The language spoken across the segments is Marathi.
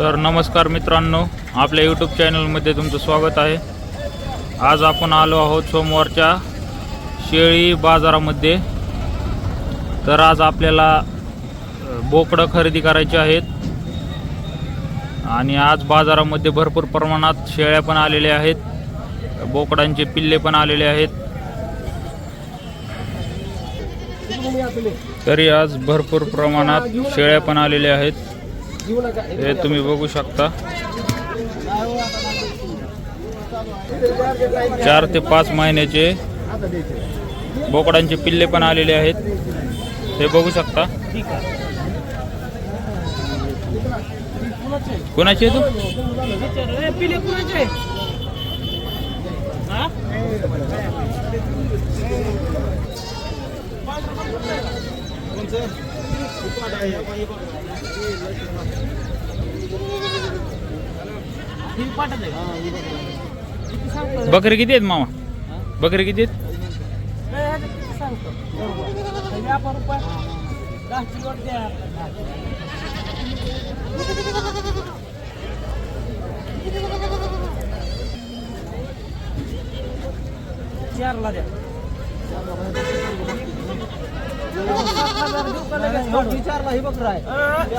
तर नमस्कार मित्रांनो आपल्या यूट्यूब चॅनलमध्ये तुमचं स्वागत आहे. आज आपण आलो आहोत सोमवारच्या शेळी बाजारामध्ये. तर आज आपल्याला बोकडं खरेदी करायची आहेत. आणि आज बाजारामध्ये भरपूर प्रमाणात शेळ्या पण आलेल्या आहेत. बोकडांचे पिल्ले पण आलेले आहेत. तरी आज भरपूर प्रमाणात शेळ्या पण आलेल्या आहेत. हे, तुम्ही बघू शकता. चार ते पाच महिन्याचे बोकडांचे पिल्ले पण आलेले आहेत. हे बघू शकता. कोणाचे तू कुणाचे बकरी किती आहेत मामा? बकरी किती आहेत? नाही, ह्याचं किती सांगतो हे व्यापार रुपये दहा किलो द्या चारला द्या विचारला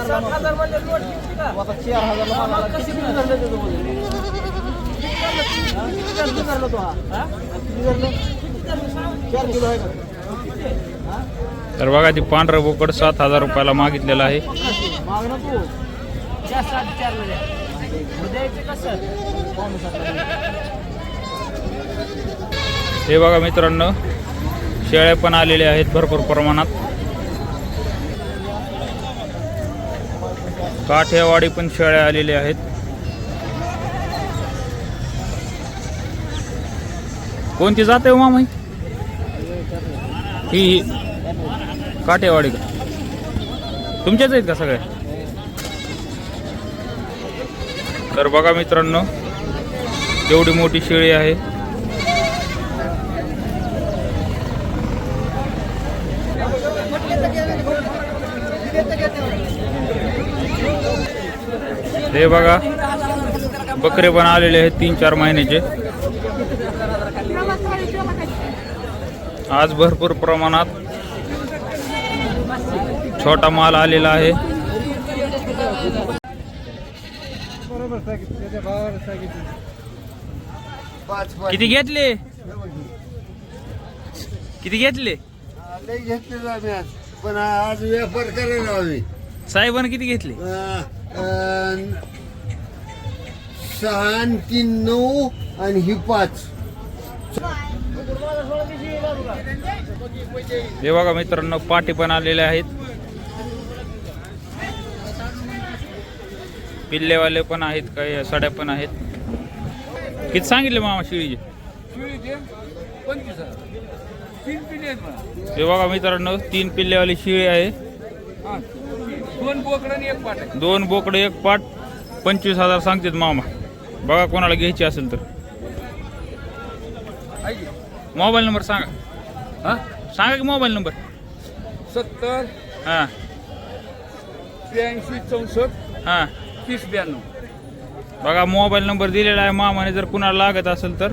सात हजार म्हणजे नोट का? आता चार हजार कशी किती तो हा? किती चार किलो आहे का तर बघा ती पांढर बोकड सात हजार रुपयाला मागितलेलं आहे माग ना तू कसं हे बघा मित्रांनो शेळ्या पण आलेल्या आहेत भरपूर प्रमाणात काठेवाडी पण शेळ्या आलेल्या आहेत कोणती जात आहे हो मामा ही? ही ही. काठेवाडी का तुमच्याच आहेत का सगळ्या तर बघा मित्रांनो एवढी मोठी शेळी आहे हे बघा बकरे पण आलेले आहेत तीन चार महिन्याचे. आज भरपूर प्रमाणात छोटा माल आलेला आहे. किती घेतले? किती घेतले? घेतले आज. पण आज व्यापार करायला हवी साहेबांनी किती घेतले? अं, अं, सहा आणि तीन नऊ आणि ही पाच. हे बघा मित्रांनो पाटी पण आलेले आहेत. पिल्लेवाले पण आहेत काही सड्या पण आहेत. किती सांगितले मामा शिळीचे? हे बघा मित्रांनो तीन पिल्लेवाली शिळी आहे. दोन बोकडं आणि एक पाट. दोन बोकडे एक पाट पंचवीस हजार सांगतात मामा. बघा कोणाला घ्यायची असेल तर. मोबाईल नंबर सांगा. हा? सांगा की मोबाईल नंबर. सत्तर हां. त्र्याऐंशी चौसष्ट हां. तीस ब्याण्णव. बघा मोबाईल नंबर दिलेला आहे मामाने जर कुणाला लागत असेल तर.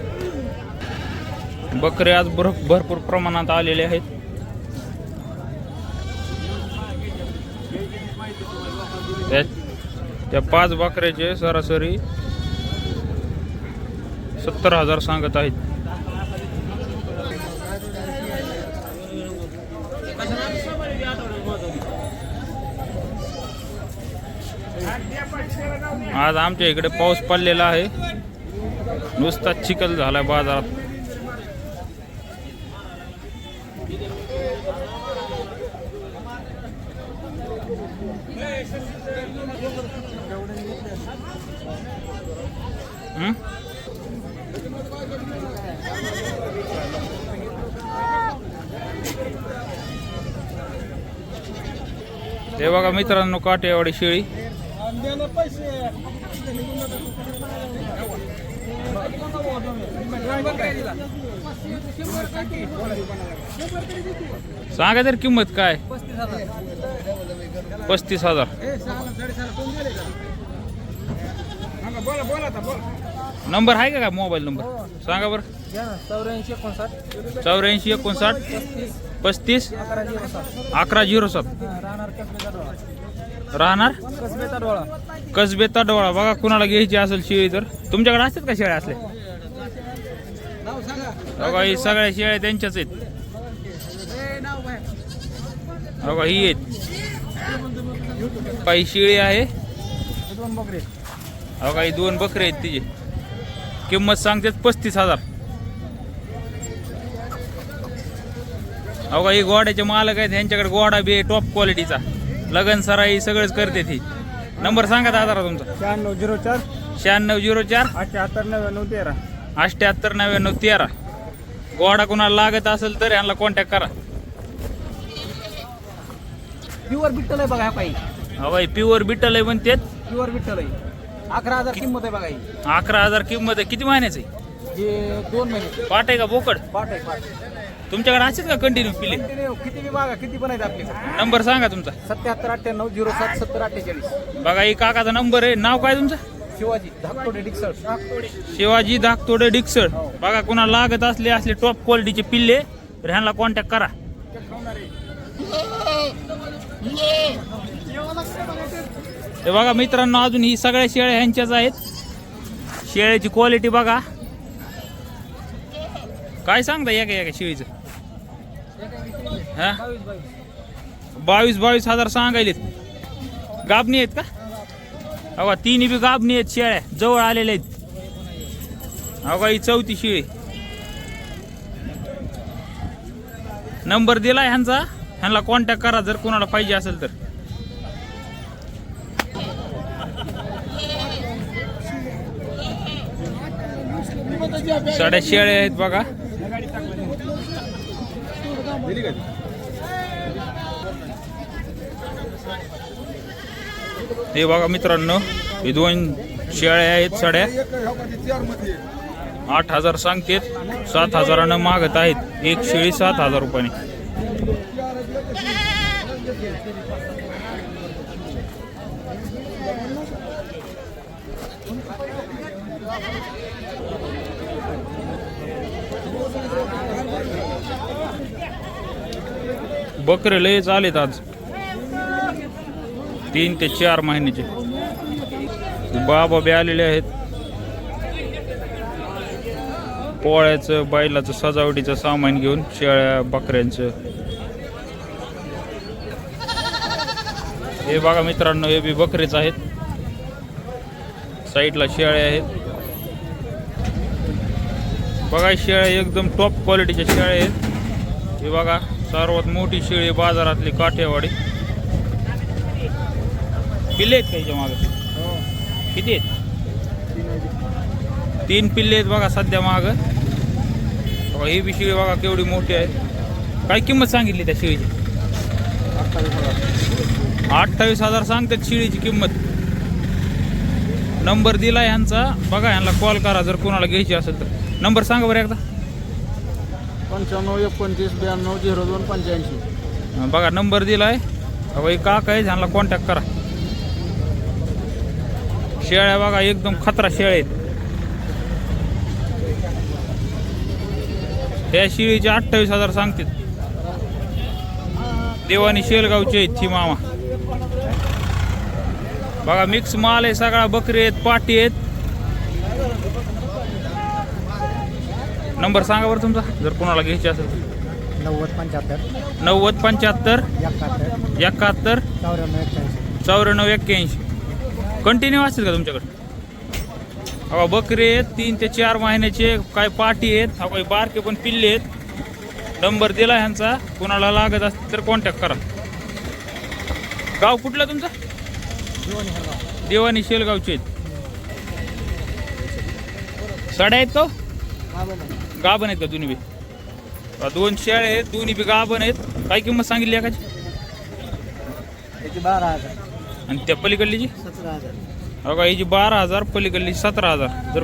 बकरे आज भर भरपूर प्रमाणात आलेले आहेत. त्या त्या पाच बकऱ्याचे सरासरी सत्तर हजार सांगत आहेत. आज आमच्या इकडे पाऊस पडलेला आहे. नुसता चिखल झाला बाजारात. हे बघा मित्रांनो काटेवाडी शेळी. सांगा तर किंमत काय? पस्तीस हजार. नंबर आहे का काय मोबाईल नंबर? सांगा बरं. चौऱ्याऐंशी एकोणसाठ. चौऱ्याऐंशी एकोणसाठ पस्तीस अकरा झिरो सात. राहणार? कसबेचा डोळा. कसबेचा डोळा कसबेता डोळा बघा कुणाला घ्यायची असेल शेळी तर. तुमच्याकडे असतात का शेळ्या असल्या? बघा ही सगळ्या शेळ्या त्यांच्याच आहेत. बघा ही आहेत. काही शेळी आहे. दोन बकरे बघा ही दोन बकरे आहेत तिचे. किंमत सांगतेच पस्तीस हजार. अवघा ही गोड्याचे मालक आहेत. यांच्याकडे गोडा बी आहे टॉप क्वालिटीचा लगन सराई सगळंच करते ती. नंबर सांगा दादा तुमचा. शहाण्णव झिरो चार. शहाण्णव झिरो चार. अठ्याहत्तर नव्याण्णव तेरा. अठ्याहत्तर नव्याण्णव तेरा. गोडा कुणाला लागत असेल तर यांना कॉन्टॅक्ट करा. प्युअर बिट्टल आहे बघा ह्या काही. हवाई प्युअर बिटल आहे म्हणतात. प्युअर बिट्टल आहे. अकरा हजार किंमत आहे बघा ही. अकरा हजार किंमत आहे. किती महिन्याचं आहे? हे दोन महिने. पाट आहे का बोकड? पाठ आहे पाठ तुमच्याकडे असेच का कंटिन्यू पिले? कंटिन्यू किती बी मागा किती पण आहेत आपले नंबर सांगा तुमचा. सत्याहत्तर अठ्ठ्याण्णव झिरो सात सत्तर अठ्ठेचाळीस. बघा ही काकाचा नंबर आहे. नाव काय तुमचं? शिवाजी धाकटोडे डिक्सळ. शिवाजी धाकतोडे डिक्सळ. बघा कुणाला लागत असले असले टॉप क्वालिटीचे पिल्ले तर ह्यांना कॉन्टॅक्ट करा. हे बघा मित्रांनो अजून ही सगळ्या शेळ्या ह्यांच्याच आहेत. शेळ्याची क्वालिटी बघा. काय सांगता एका एका शेळीचं? हा? बावीस बावीस हजार सांगायलेत. गाबणी आहेत का? अवा तिन्ही बी गाबणी आहेत शेळ्या. जवळ आलेल्या आहेत. अवघा ही चौथी शिळी. नंबर दिलाय ह्यांचा. ह्यांना कॉन्टॅक्ट करा जर कोणाला पाहिजे असेल तर. साड्या शेळ्या आहेत बघा. हे बघा मित्रांनो हे दोन शेळ्या आहेत साड्या. आठ हजार सांगतेत सात हजारानं मागत आहेत. एक शेळी सात हजार रुपयाने. बकरे लय आलेत आज. तीन ते चार महिन्याचे. बाबा बी आलेले आहेत. पोळ्याचं बैलाचं सजावटीचं सामान घेऊन शेळ्या बकऱ्यांचं. हे बघा मित्रांनो हे बी बकरेच आहेत. साईडला शेळ्या आहेत. बघा शेळ्या एकदम टॉप क्वालिटीच्या शेळ्या आहेत. हे बघा. सर्वात मोठी शेळी बाजारातली काठेवाडी. पिल्ले आहेत का याच्या मागं? किती आहेत? तीन पिल्ले आहेत बघा सध्या माग. बघा ही बी शेळी बघा केवढी मोठी आहे. काय किंमत सांगितली त्या शेळीची? अठ्ठावीस हजार सांगतात शिळीची किंमत. नंबर दिला ह्यांचा. बघा ह्यांना कॉल करा जर कोणाला घ्यायची असेल तर. नंबर सांगा बरं एकदा. पंच्याण्णव एकोणतीस ब्याण्णव झिरो दोन पंच्याऐंशी. बघा नंबर दिलाय. बघा का काय आहे ह्यांना कॉन्टॅक्ट करा. शेळ्या बघा एकदम खतरा शेळ्या आहेत. त्या शिळीचे अठ्ठावीस हजार सांगतील देवानी शेलगावचे आहेत ही मामा. बघा मिक्स माल आहे सगळा बकरी आहेत पाटी आहेत. नंबर सांगा बरं तुमचा जर कोणाला घ्यायची असेल तर. नव्वद पंच्याहत्तर. नव्वद पंच्याहत्तर एकाहत्तर. एकाहत्तर चौऱ्याण्णव एक्क्याऐंशी. चौऱ्याण्णव एक्क्याऐंशी. कंटिन्यू असतील का तुमच्याकडे? अहो बकरे आहेत तीन ते चार महिन्याचे काय पाटी आहेत अहो काही बारके पण पिल्ले आहेत. नंबर दिला ह्यांचा कोणाला लागत असतील तर कॉन्टॅक्ट करा. गाव कुठलं तुमचं? देवानी शेलगावचे आहेत. साड्या आहेत का हो? गाभण आहेत का दोन्ही बी? दोन शेळ्या आहेत दोन्ही बी गाभण आहेत. काय किंमत सांगितली एकाची? बारा हजार. आणि त्या पलीकडलीची? सतरा हजार. बघा हिची बारा हजार पलीकडली सतरा हजार. जर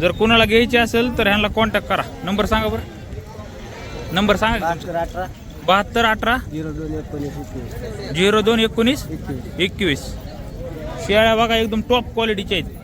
जर कोणाला घ्यायची असेल तर ह्यांना कॉन्टॅक्ट करा. नंबर सांगा बरं. नंबर सांगा बहात्तर अठरा. बहात्तर अठरा. झिरो दोन एकोणीस झिरो दोन एकोणीस एकवीस. शेळ्या बघा एकदम टॉप क्वालिटीच्या आहेत.